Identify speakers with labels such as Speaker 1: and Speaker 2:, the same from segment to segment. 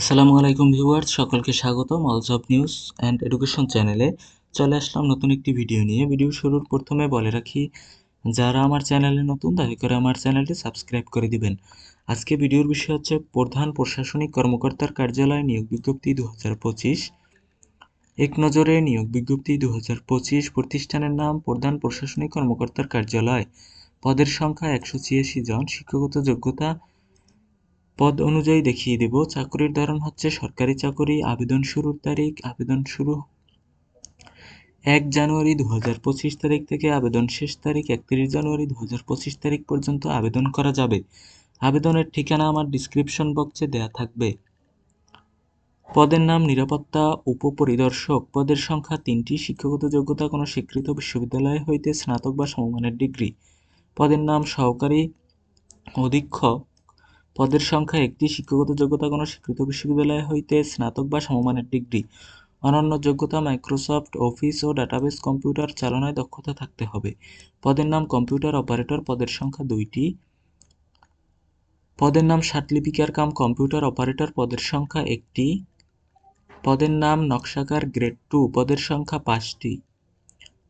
Speaker 1: আসসালামু আলাইকুম ভিউয়ার্স, সকলকে স্বাগত অলজব নিউজ অ্যান্ড এডুকেশন চ্যানেলে চলে আসলাম নতুন একটি ভিডিও নিয়ে। ভিডিও শুরুর প্রথমে বলে রাখি, যারা আমার চ্যানেলে নতুন, দয়া করে আমার চ্যানেলটি সাবস্ক্রাইব করে দিবেন। আজকে ভিডিওর বিষয় হচ্ছে, প্রধান প্রশাসনিক কর্মকর্তার কার্যালয় নিয়োগ বিজ্ঞপ্তি দু এক নজরে নিয়োগ বিজ্ঞপ্তি দু প্রতিষ্ঠানের নাম, প্রধান প্রশাসনিক কর্মকর্তার কার্যালয়। পদের সংখ্যা একশো ছিয়াশি জন। শিক্ষাগত যোগ্যতা পদ অনুযায়ী দেখিয়ে দেব। চাকরির ধরন হচ্ছে সরকারি চাকরি, আবেদন শুরুর তারিখ, আবেদন শুরু এক জানুয়ারি দু হাজার পঁচিশ তারিখ থেকে আবেদন শেষ তারিখ একত্রিশ জানুয়ারি দু হাজার পঁচিশ তারিখ পর্যন্ত আবেদন করা যাবে। আবেদনের ঠিকানা আমার ডিসক্রিপশন বক্সে দেয়া থাকবে। পদের নাম নিরাপত্তা, উপপরিদর্শক। পদের সংখ্যা তিনটি। শিক্ষাগত যোগ্যতা কোনো স্বীকৃত বিশ্ববিদ্যালয় হইতে স্নাতক বা সমমানের ডিগ্রি। পদের নাম সহকারী অধীক্ষক। পদের সংখ্যা একটি, শিক্ষাগত যোগ্যতা কোনো স্বীকৃত বিশ্ববিদ্যালয় হইতে স্নাতক বা সমমানের ডিগ্রি। অনন্য যোগ্যতা মাইক্রোসফট অফিস ও ডাটাবেস কম্পিউটার চালনায় দক্ষতা থাকতে হবে। পদের নাম কম্পিউটার অপারেটর, পদের সংখ্যা দুইটি। পদের নাম লিপিকার কাম কম্পিউটার অপারেটর, পদের সংখ্যা একটি। পদের নাম নকশাকার গ্রেড টু, পদের সংখ্যা পাঁচটি।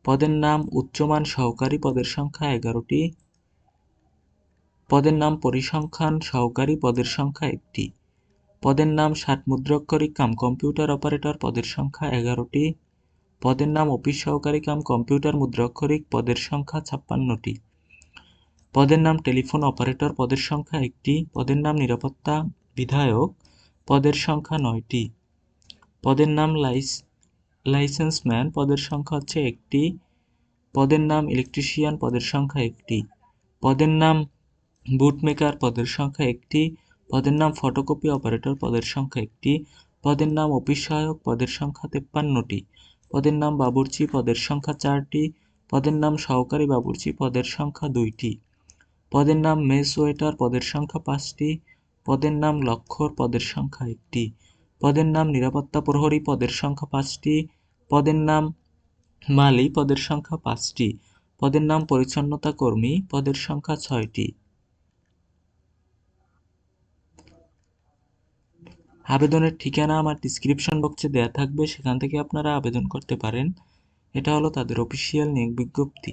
Speaker 1: পদের নাম উচ্চমান সহকারী, পদের সংখ্যা এগারোটি। পদের নাম পরিসংখ্যান সহকারী পদের সংখ্যা একটি। পদের নাম ষাট মুদ্রাক্ষরিক কাম কম্পিউটার অপারেটর পদের সংখ্যা এগারোটি। পদের নাম অফিস সহকারী কাম কম্পিউটার মুদ্রাক্ষরিক পদের সংখ্যা ছাপ্পান্নটি। পদের নাম টেলিফোন অপারেটর পদের সংখ্যা একটি। পদের নাম নিরাপত্তা বিধায়ক পদের সংখ্যা নয়টি। পদের নাম লাইস, লাইসেন্সম্যান পদের সংখ্যা হচ্ছে একটি। পদের নাম ইলেকট্রিশিয়ান পদের সংখ্যা একটি। পদের নাম বুটমেকার পদের সংখ্যা একটি পদের নাম ফটোকপি অপারেটর পদের সংখ্যা একটি পদের নাম অফিস সহায়ক পদের সংখ্যা তেপ্পান্নটি পদের নাম বাবুর্চি পদের সংখ্যা চারটি পদের নাম সহকারী বাবুর্চি পদের সংখ্যা দুইটি পদের নাম মেস ওয়েটার পদের সংখ্যা পাঁচটি পদের নাম লক্ষর পদের সংখ্যা একটি পদের নাম নিরাপত্তা প্রহরী পদের সংখ্যা পাঁচটি পদের নাম মালি পদের সংখ্যা পাঁচটি পদের নাম পরিচ্ছন্নতা কর্মী পদের সংখ্যা ছয়টি আবেদনের ঠিকানা আমার ডিসক্রিপশন বক্সে দেওয়া থাকবে, সেখান থেকে আপনারা আবেদন করতে পারেন। এটা হলো তাদের অফিসিয়াল নিয়োগ বিজ্ঞপ্তি।